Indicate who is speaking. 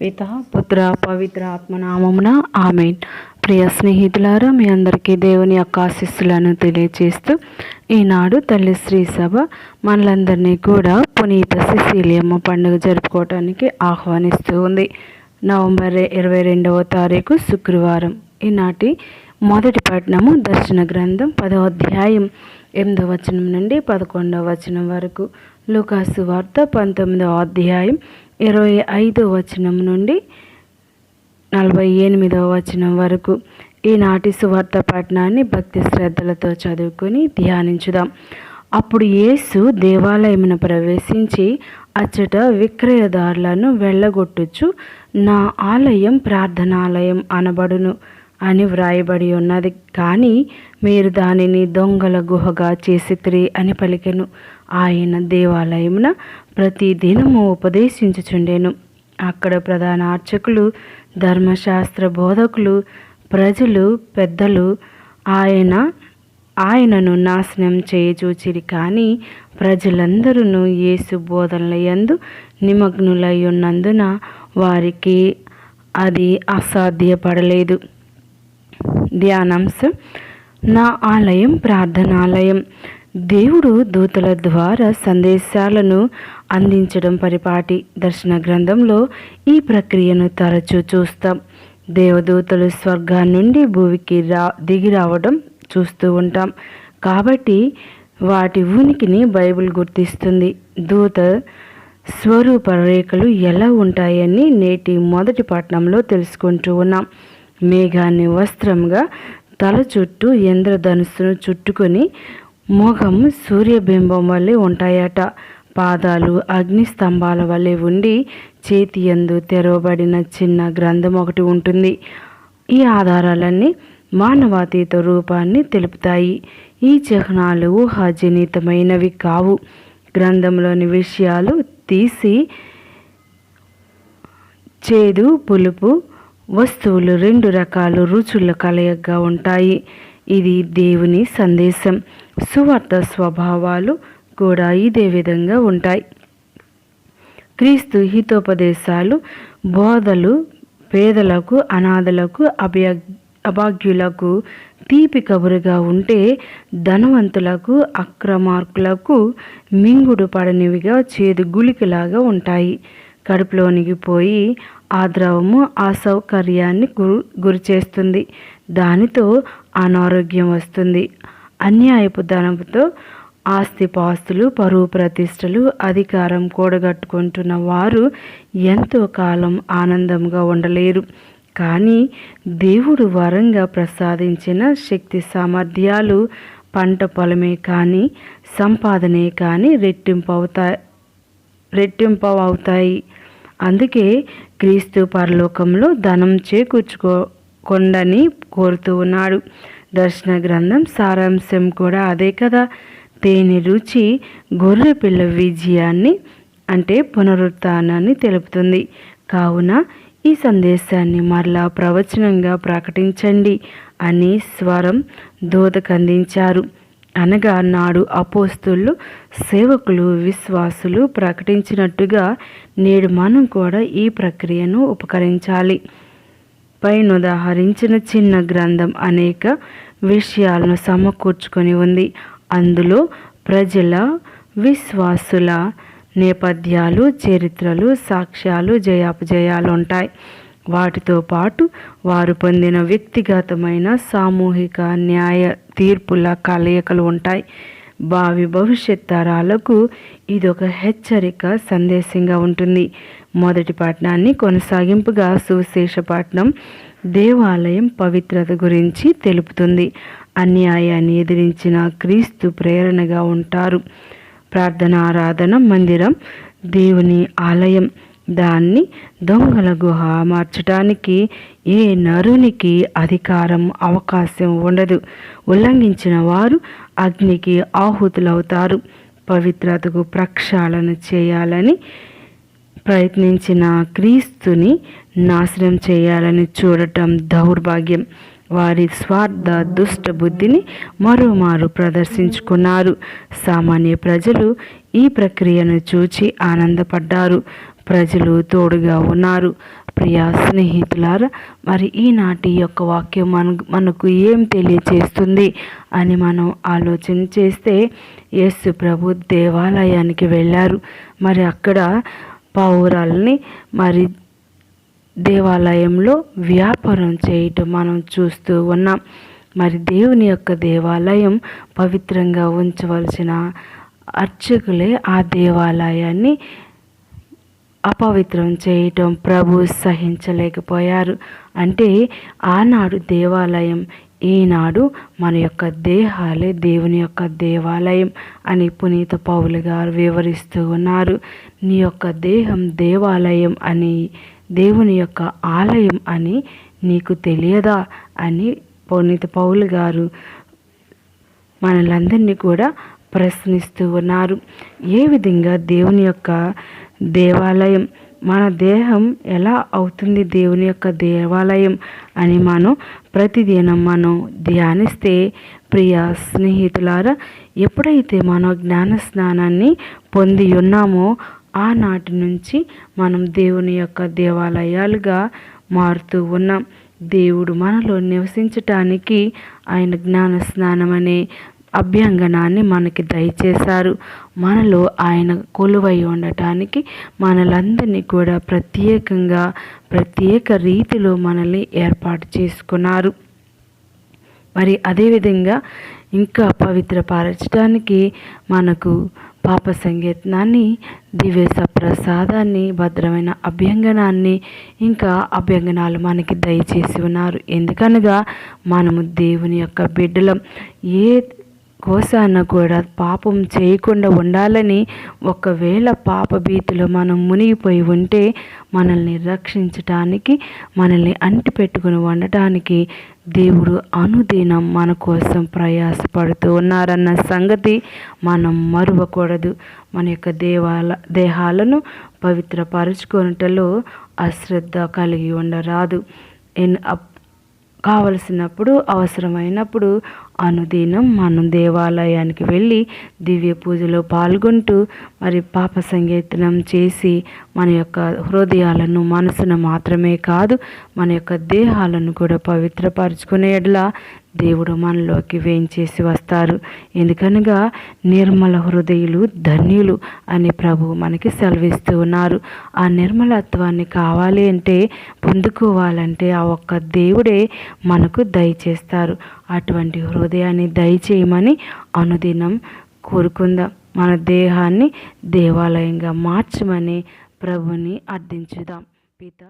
Speaker 1: పిత పుత్ర పవిత్ర ఆత్మనామమున ఆమెన్. ప్రియ స్నేహితులారా మీ అందరికీ దేవుని యొక్క ఆశీస్సులను తెలియచేస్తూ ఈనాడు తల్లి శ్రీ సభ మనలందరినీ కూడా పునీత శిశీలియమ్మ పండుగ జరుపుకోవటానికి ఆహ్వానిస్తూ ఉంది. నవంబర్ ఇరవై రెండవ తారీఖు శుక్రవారం. ఈనాటి మొదటి పట్టణము దర్శన గ్రంథం పదవ అధ్యాయం ఎనిమిదవ వచనం నుండి పదకొండవ వచనం వరకు. లూకాసు వార్త పంతొమ్మిదవ అధ్యాయం ఇరవై ఐదో వచనం నుండి నలభై ఎనిమిదవ వచనం వరకు ఈనాటి సువార్త పట్టణాన్ని భక్తి శ్రద్ధలతో చదువుకొని ధ్యానించుదాం. అప్పుడు యేసు దేవాలయమును ప్రవేశించి అచ్చట విక్రయదారులను వెళ్ళగొట్టుచు నా ఆలయం ప్రార్థనాలయం అనబడును. అని వ్రాయబడి ఉన్నది. కానీ మీరు దానిని దొంగల గుహగా చేసిత్రి అని పలికెను. ఆయన దేవాలయమున ప్రతి దినము ఉపదేశించుచుండెను. అక్కడ ప్రధాన అర్చకులు ధర్మశాస్త్ర బోధకులు ప్రజలు పెద్దలు ఆయన ఆయనను నాశనం చేయచూచిరి. కానీ ప్రజలందరూ యేసు బోధనల యందు నిమగ్నులై ఉన్నందున వారికి అది అసాధ్యపడలేదు. ధ్యానాంశం. నా ఆలయం ప్రార్థనాలయం. దేవుడు దూతల ద్వారా సందేశాలను అందించడం పరిపాటి దర్శన గ్రంథంలో ఈ ప్రక్రియను తరచూ చూస్తాం. దేవదూతలు స్వర్గా నుండి భూమికి రా దిగి రావడం చూస్తూ ఉంటాం. కాబట్టి వాటి ఉనికిని బైబిల్ గుర్తిస్తుంది. దూత స్వరూప రేఖలు ఎలా ఉంటాయని నేటి మొదటి పట్టణంలో తెలుసుకుంటూ ఉన్నాం. మేఘాన్ని వస్త్రంగా తల చుట్టూ ఇంద్రధనుస్సును చుట్టుకొని మొగం సూర్యబింబం వల్లే ఉంటాయట. పాదాలు అగ్ని స్తంభాల వల్లే ఉండి చేతి ఎందు తెరవబడిన చిన్న గ్రంథం ఒకటి ఉంటుంది. ఈ ఆధారాలన్నీ మానవాతీత రూపాన్ని తెలుపుతాయి. ఈ చిహ్నాలు ఊహాజనితమైనవి కావు. గ్రంథంలోని విషయాలు తీసి చేదు పులుపు వస్తువులు రెండు రకాలు రుచుల కలయికగా ఉంటాయి. ఇది దేవుని సందేశం. సువార్త స్వభావాలు కూడా ఇదే విధంగా ఉంటాయి. క్రీస్తు హితోపదేశాలు బోధలు పేదలకు అనాథలకు అభ్య అభాగ్యులకు తీపి కబురుగా ఉంటే ధనవంతులకు అక్రమార్కులకు మింగుడు పడనివిగా చేదు గుళికలాగా ఉంటాయి. కడుపులోనికి పోయి ఆ ద్రవము ఆ సౌకర్యాన్ని గురు గురి చేస్తుంది దానితో అనారోగ్యం వస్తుంది. అన్యాయపు ధనంతో ఆస్తిపాస్తులు పరువు ప్రతిష్టలు అధికారం కూడగట్టుకుంటున్న వారు ఎంతో కాలం ఆనందంగా ఉండలేరు. కానీ దేవుడు వరంగా ప్రసాదించిన శక్తి సామర్థ్యాలు పంట పొలమే కానీ సంపాదనే కానీ రెట్టింపు అవుతాయి రెట్టింపు అవుతాయి అందుకే క్రీస్తు పరలోకంలో ధనం చేకూర్చుకోకుండని కోరుతూ ఉన్నాడు. దర్శన గ్రంథం సారాంశం కూడా అదే కదా. తేనె రుచి గొర్రె పిల్ల విజయాన్ని అంటే పునరుత్నాన్ని తెలుపుతుంది. కావున ఈ సందేశాన్ని మరలా ప్రవచనంగా ప్రకటించండి అని స్వరం దూతకందించారు అనగా నాడు అపోస్తులు సేవకులు విశ్వాసులు ప్రకటించినట్టుగా నేడు మనం కూడా ఈ ప్రక్రియను ఉపకరించాలి. పైన ఉదాహరించిన చిన్న గ్రంథం అనేక విషయాలను సమకూర్చుకొని ఉంది. అందులో ప్రజల విశ్వాసుల నేపథ్యాలు చరిత్రలు సాక్ష్యాలు జయాపజయాలు ఉంటాయి. వాటితో పాటు వారు పొందిన వ్యక్తిగతమైన సామూహిక న్యాయ తీర్పుల కలయికలు ఉంటాయి. భావి భవిష్యత్ తరాలకు ఇదొక హెచ్చరిక సందేశంగా ఉంటుంది. మొదటి పట్టణాన్ని కొనసాగింపుగా సువిశేషపట్నం దేవాలయం పవిత్రత గురించి తెలుపుతుంది. అన్యాయాన్ని ఎదిరించిన క్రీస్తు ప్రేరణగా ఉంటారు. ప్రార్థన ఆరాధన మందిరం దేవుని ఆలయం దాన్ని దొంగల గుహ మార్చడానికి ఏ నరునికి అధికారం అవకాశం ఉండదు. ఉల్లంఘించిన వారు అగ్నికి ఆహుతులవుతారు. పవిత్రతకు ప్రక్షాళన చేయాలని ప్రయత్నించిన క్రీస్తుని నాశనం చేయాలని చూడటం దౌర్భాగ్యం. వారి స్వార్థ దుష్ట బుద్ధిని మరోమారు ప్రదర్శించుకున్నారు. సామాన్య ప్రజలు ఈ ప్రక్రియను చూచి ఆనందపడ్డారు. ప్రజలు తోడుగా ఉన్నారు. ప్రియా స్నేహితులారా మరి ఈనాటి యొక్క వాక్యం మన మనకు ఏం తెలియచేస్తుంది అని మనం ఆలోచన చేస్తే యేసు ప్రభు దేవాలయానికి వెళ్ళారు. మరి అక్కడ పౌరాలని మరి దేవాలయంలో వ్యాపారం చేయటం మనం చూస్తూ ఉన్నాం. మరి దేవుని యొక్క దేవాలయం పవిత్రంగా ఉంచవలసిన అర్చకులే ఆ దేవాలయాన్ని అపవిత్రం చేయటం ప్రభు సహించలేకపోయారు. అంటే ఆనాడు దేవాలయం ఈనాడు మన యొక్క దేహాలే దేవుని యొక్క దేవాలయం అని పునీత పౌలు గారు వివరిస్తూ ఉన్నారు. నీ యొక్క దేహం దేవాలయం అని దేవుని యొక్క ఆలయం అని నీకు తెలియదా అని పునీత పౌలు గారు మనలందరినీ కూడా ప్రశ్నిస్తూ ఉన్నారు. ఏ విధంగా దేవుని యొక్క దేవాలయం. మన దేహం ఎలా అవుతుంది దేవుని యొక్క దేవాలయం అని మనం ప్రతిదినం మనం ధ్యానిస్తే ప్రియ స్నేహితులారా ఎప్పుడైతే మనం జ్ఞాన స్నానాన్ని పొంది ఉన్నామో ఆనాటి నుంచి మనం దేవుని యొక్క దేవాలయాలుగా మారుతూ ఉన్నాం. దేవుడు మనలో నివసించటానికి ఆయన జ్ఞాన స్నానం అనే అభ్యంగనాన్ని మనకి దయచేశారు. మనలో ఆయన కొలువై ఉండటానికి మనలందరినీ కూడా ప్రత్యేకంగా ప్రత్యేక రీతిలో మనల్ని ఏర్పాటు చేసుకున్నారు. మరి అదేవిధంగా ఇంకా పవిత్రపరచడానికి మనకు పాప సంగీతాన్ని దివ్య ప్రసాదాన్ని భద్రమైన అభ్యంగనాన్ని ఇంకా అభ్యంగనాలు మనకి దయచేసి ఉన్నారు. ఎందుకనగా మనము దేవుని యొక్క బిడ్డలం. ఏ కోసాన కూడా పాపం చేయకుండా ఉండాలని ఒకవేళ పాప భీతిలో మనం మునిగిపోయి ఉంటే మనల్ని రక్షించటానికి మనల్ని అంటిపెట్టుకుని ఉండటానికి దేవుడు అనుదినం మన కోసం ప్రయాసపడుతూ ఉన్నారన్న సంగతి మనం మరువకూడదు. మన యొక్క దేవాల దేహాలను పవిత్రపరచుకున్నటలో అశ్రద్ధ కలిగి ఉండరాదు. ఎన్ కావలసినప్పుడు అవసరమైనప్పుడు అనుదినం మనం దేవాలయానికి వెళ్ళి దివ్య పూజలో పాల్గొంటూ మరి పాప సంగీతనం చేసి మన యొక్క హృదయాలను మనసును మాత్రమే కాదు మన యొక్క దేహాలను కూడా పవిత్రపరచుకునేలా దేవుడు మనలోకి వేయించేసి వస్తారు. ఎందుకనగా నిర్మల హృదయులు ధన్యులు అని ప్రభు మనకి సెలవిస్తూ ఉన్నారు. ఆ నిర్మలత్వాన్ని కావాలి అంటే పొందుకోవాలంటే ఆ ఒక్క దేవుడే మనకు దయచేస్తారు. అటువంటి హృదయాన్ని దయచేయమని అనుదినం కోరుకుందాం. మన దేహాన్ని దేవాలయంగా మార్చమని ప్రభుని అర్థించుదాం. పిత